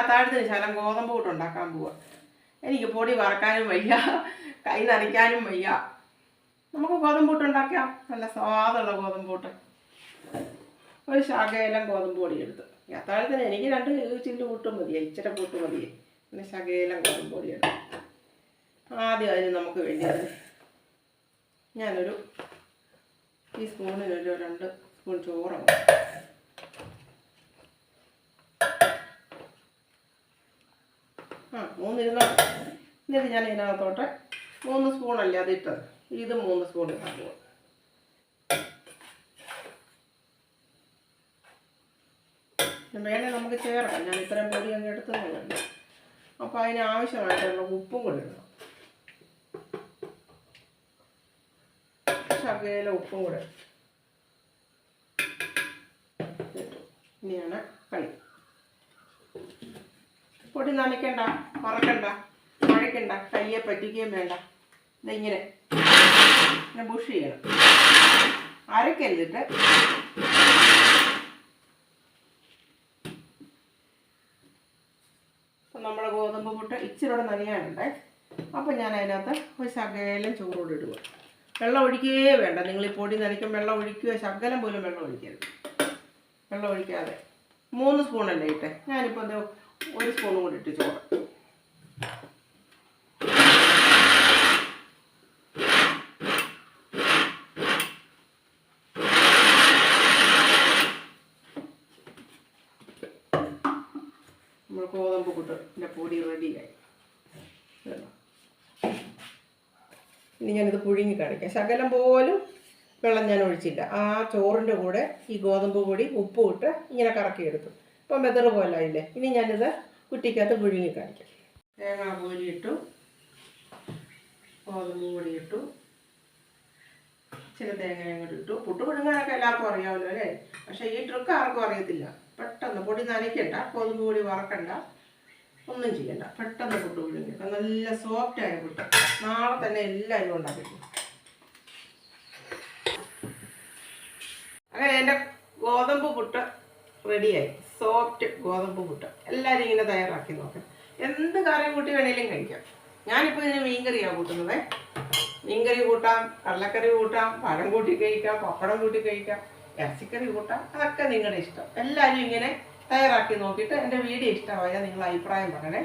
അത്താഴത്തിന് ശകലം ഗോതമ്പ് കൂട്ട് ഉണ്ടാക്കാൻ പോവുക എനിക്ക് പൊടി വറക്കാനും വയ്യ കൈ നനയ്ക്കാനും വയ്യ. നമുക്ക് ഗോതമ്പ് കൂട്ട് ഉണ്ടാക്കാം. നല്ല സ്വാദുള്ള ഗോതമ്പ് കൂട്ട്. ഒരു ശകലം ഗോതമ്പ് പൊടി എടുത്ത്. അത്താഴത്തിന് എനിക്ക് രണ്ട് ചില്ല് കൂട്ടും മതിയെ ഇച്ചിരി കൂട്ട് മതിയെ പിന്നെ ശകലം ഗോതമ്പ് പൊടി എടുത്ത്. ആദ്യം അതിന് നമുക്ക് വേണ്ടിയത് ഞാനൊരു ഈ സ്പൂണിനൊരു രണ്ട് സ്പൂൺ ചോറാണ് ആ മൂന്ന് ഇരുന്നോ എന്നിട്ട് ഞാൻ ഇതിനകത്തോട്ട് മൂന്ന് സ്പൂണല്ലേ അത് ഇട്ടത്. ഇത് മൂന്ന് സ്പൂൺ ഇട്ടാൽ പോകും വേണേൽ നമുക്ക് ചേർക്കാം. ഞാൻ ഇത്രയും പൊടി അങ്ങ് എടുത്തതുകൊണ്ട് അപ്പോൾ അതിന് ആവശ്യമായിട്ടുള്ള ഉപ്പും കൂടി ഇടണം. ശകല ഉപ്പും കൂടെ. ഇനിയാണ് കളി. പൊടി നനയ്ക്കണ്ട മറക്കണ്ട മഴയ്ക്കണ്ട കയ്യെ പറ്റിക്കുകയും വേണ്ട. ഇതിങ്ങനെ ഇങ്ങനെ. ബുഷ് ചെയ്യണം. അരക്കരുതിട്ട്. നമ്മുടെ ഗോതമ്പ് മുട്ട ഇച്ചിരി കൂടെ നനയാനുണ്ടേ. അപ്പം ഞാൻ അതിനകത്ത് ഒരു ശകലം ചോറോട് ഇടുക. വെള്ളം ഒഴിക്കുകയേ വേണ്ട. നിങ്ങൾ ഈ പൊടി നനയ്ക്കും വെള്ളം ഒഴിക്കുക ശകലം പോലും വെള്ളം ഒഴിക്കരുത്. വെള്ളം ഒഴിക്കാതെ. മൂന്ന് സ്പൂണല്ലേ ഇട്ടെ. ഞാനിപ്പോൾ എന്താ ഒരു സ്പൂൺ കൂടി ഇട്ട് ചോറ് നമ്മൾ ഗോതമ്പ് പൊടി റെഡിയായി? ഇനി ഞാനിത് പുഴുങ്ങി കാണിക്കാം. ശകലം പോലും വെള്ളം ഞാൻ ഒഴിച്ചില്ല. ആ ചോറിന്റെ കൂടെ ഈ ഗോതമ്പ് പൊടി ഉപ്പ് ഇട്ട് ഇങ്ങനെ കറക്കിയെടുത്തു. ഇപ്പം ബെതറ് പോലെ ആയില്ലേ ഇനി ഞാനിത് കുറ്റിക്കകത്ത് പുഴുങ്ങി കാണിക്കാം. തേങ്ങ ഇട്ടു ഗോതമ്പ് പൊടി ഇട്ടു ചില തേങ്ങയും കൂടി ഇട്ടു. പുട്ട് പുഴുങ്ങാനൊക്കെ എല്ലാവർക്കും അറിയാമല്ലോ അല്ലേ? പക്ഷേ ഈ ട്രിക്ക് ആർക്കും അറിയത്തില്ല. പെട്ടെന്ന് പൊടി നനയ്ക്കണ്ട ഗോതമ്പ് പൊടി വറക്കണ്ട ഒന്നും ചെയ്യണ്ട. പെട്ടെന്ന് പുട്ട് പുഴുങ്ങിയെടുക്കാം നല്ല സോഫ്റ്റ് ആയ പുട്ട്. നാളെ തന്നെ എല്ലാവരും ഉണ്ടാക്കിക്കും അങ്ങനെ എന്റെ ഗോതമ്പ് പുട്ട് റെഡിയായി സോഫ്റ്റ് ഗോതമ്പ് പുട്ട്. എല്ലാവരും ഇങ്ങനെ തയ്യാറാക്കി നോക്കാം. എന്ത് കറിയും കൂട്ടി വേണേലും കഴിക്കാം. ഞാനിപ്പോൾ ഇതിന് മീൻകറിയാണ് കൂട്ടുന്നത്. മീൻകറി കൂട്ടാം കടലക്കറി കൂട്ടാം പഴം കൂട്ടി കഴിക്കാം പപ്പടം കൂട്ടി കഴിക്കാം ഇറച്ചിക്കറി കൂട്ടാം. അതൊക്കെ നിങ്ങളുടെ ഇഷ്ടം. എല്ലാവരും ഇങ്ങനെ തയ്യാറാക്കി നോക്കിയിട്ട് എന്റെ വീഡിയോ ഇഷ്ടമായാൽ നിങ്ങൾ അഭിപ്രായം പറയണേ.